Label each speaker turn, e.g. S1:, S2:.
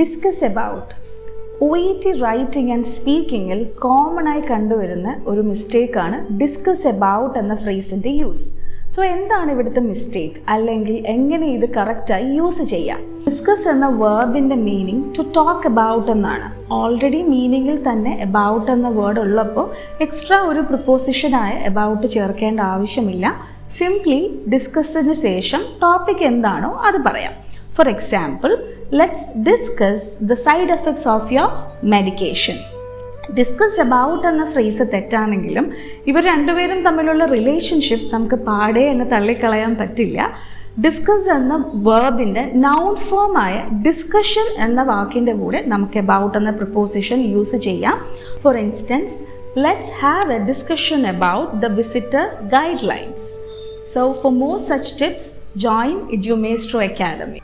S1: Discuss about O E T writing and സ്പീക്കിങ്ങിൽ common ആയി കണ്ടുവരുന്ന ഒരു മിസ്റ്റേക്കാണ് ഡിസ്കസ് എബൌട്ട് എന്ന ഫ്രേസിന്റെ യൂസ് സോ എന്താണ് ഇവിടുത്തെ മിസ്റ്റേക്ക് അല്ലെങ്കിൽ എങ്ങനെ ഇത് കറക്റ്റായി യൂസ് ചെയ്യാം? ഡിസ്കസ് എന്ന വേർബിന്റെ മീനിങ് ടു ടോക്ക് അബൌട്ട് എന്നാണ്. ഓൾറെഡി മീനിങ്ങിൽ തന്നെ എബൌട്ട് എന്ന വേർഡ് ഉള്ളപ്പോൾ എക്സ്ട്രാ ഒരു പ്രിപ്പോസിഷനായ എബൌട്ട് ചേർക്കേണ്ട ആവശ്യമില്ല. സിംപ്ലി ഡിസ്കസിന് ശേഷം ടോപ്പിക് എന്താണോ അത് പറയാം. For example let's discuss the side effects of your medication discuss about എന്ന ഫ്രേസ് തെറ്റാണെങ്കിലും ഇവർ രണ്ടുപേരും തമ്മിലുള്ള റിലേഷൻഷിപ്പ് നമുക്ക് പാടെ അങ്ങ് തള്ളിക്കളയാൻ പറ്റില്ല. ഡിസ്കസ് എന്ന വേർബിന്റെ നൗൺ ഫോമായ ഡിസ്കഷൻ എന്ന വാക്കിന്റെ കൂടെ നമുക്ക് അബൌട്ട് എന്ന പ്രിപ്പോസിഷൻ യൂസ് ചെയ്യാം. For instance let's have a discussion about the visitor guidelines So, for more such tips, join Edumastro Academy.